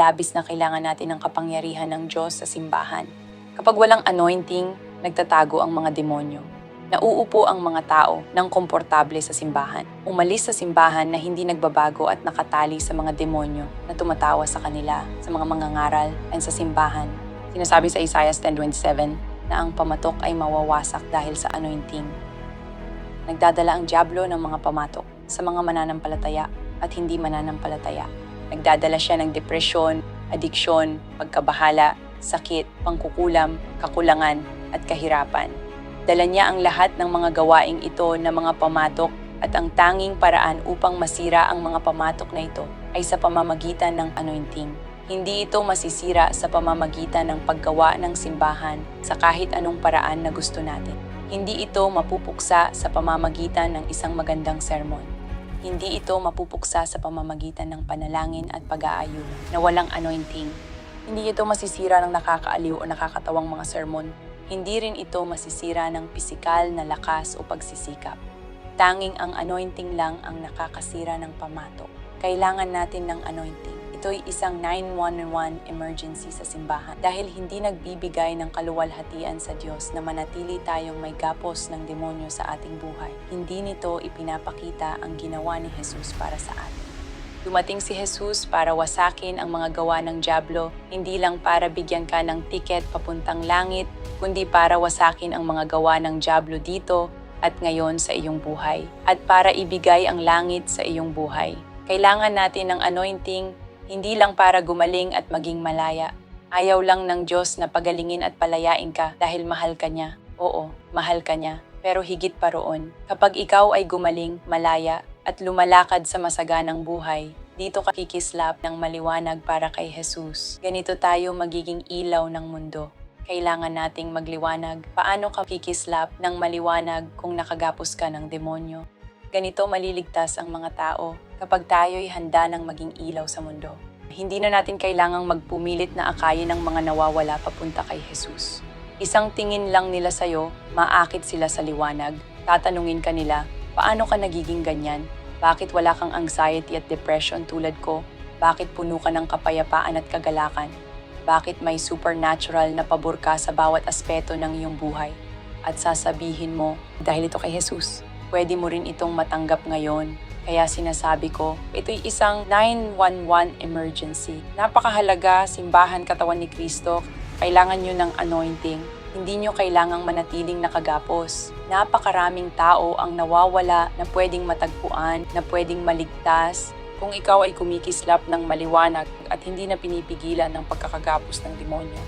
labis na kailangan natin ng kapangyarihan ng Diyos sa simbahan. Kapag walang anointing, nagtatago ang mga demonyo. Nauupo ang mga tao ng komportable sa simbahan. Umalis sa simbahan na hindi nagbabago at nakatali sa mga demonyo na tumatawa sa kanila, sa mga mangangaral, and sa simbahan. Sinasabi sa Isaiah 10.27 na ang pamatok ay mawawasak dahil sa anointing. Nagdadala ang Diablo ng mga pamatok sa mga mananampalataya at hindi mananampalataya. Nagdadala siya ng depresyon, adiksyon, pagkabahala, sakit, pangkukulam, kakulangan, at kahirapan. Dala niya ang lahat ng mga gawaing ito na mga pamatok at ang tanging paraan upang masira ang mga pamatok na ito ay sa pamamagitan ng anointing. Hindi ito masisira sa pamamagitan ng paggawa ng simbahan sa kahit anong paraan na gusto natin. Hindi ito mapupuksa sa pamamagitan ng isang magandang sermon. Hindi ito mapupuksa sa pamamagitan ng panalangin at pag-aayuno na walang anointing. Hindi ito masisira ng nakakaaliw o nakakatawang mga sermon. Hindi rin ito masisira ng pisikal na lakas o pagsisikap. Tanging ang anointing lang ang nakakasira ng pamatok. Kailangan natin ng anointing. Ito'y isang 911 emergency sa simbahan dahil hindi nagbibigay ng kaluwalhatian sa Diyos na manatili tayong may gapos ng demonyo sa ating buhay. Hindi nito ipinapakita ang ginawa ni Jesus para sa atin. Dumating si Jesus para wasakin ang mga gawa ng Diablo, hindi lang para bigyan ka ng tiket papuntang langit, kundi para wasakin ang mga gawa ng Diablo dito at ngayon sa iyong buhay, at para ibigay ang langit sa iyong buhay. Kailangan natin ng anointing, hindi lang para gumaling at maging malaya. Ayaw lang ng Diyos na pagalingin at palayain ka dahil mahal ka niya. Oo, mahal ka niya. Pero higit pa roon, kapag ikaw ay gumaling, malaya, at lumalakad sa masaganang buhay, dito ka kikislap ng maliwanag para kay Jesus. Ganito tayo magiging ilaw ng mundo. Kailangan nating magliwanag. Paano ka kikislap ng maliwanag kung nakagapos ka ng demonyo? Ganito maliligtas ang mga tao kapag tayo'y handa ng maging ilaw sa mundo. Hindi na natin kailangang magpumilit na akayin ng mga nawawala papunta kay Jesus. Isang tingin lang nila sa'yo, maakit sila sa liwanag. Tatanungin ka nila, paano ka nagiging ganyan? Bakit wala kang anxiety at depression tulad ko? Bakit puno ka ng kapayapaan at kagalakan? Bakit may supernatural na pabor ka sa bawat aspeto ng iyong buhay? At sasabihin mo, dahil ito kay Jesus, pwede mo rin itong matanggap ngayon. Kaya sinasabi ko, ito'y isang 911 emergency. Napakahalaga, simbahan katawan ni Kristo, kailangan nyo ng anointing. Hindi nyo kailangang manatiling nakagapos. Napakaraming tao ang nawawala na pwedeng matagpuan, na pwedeng maligtas, kung ikaw ay kumikislap ng maliwanag at hindi na pinipigilan ng pagkakagapos ng demonyo.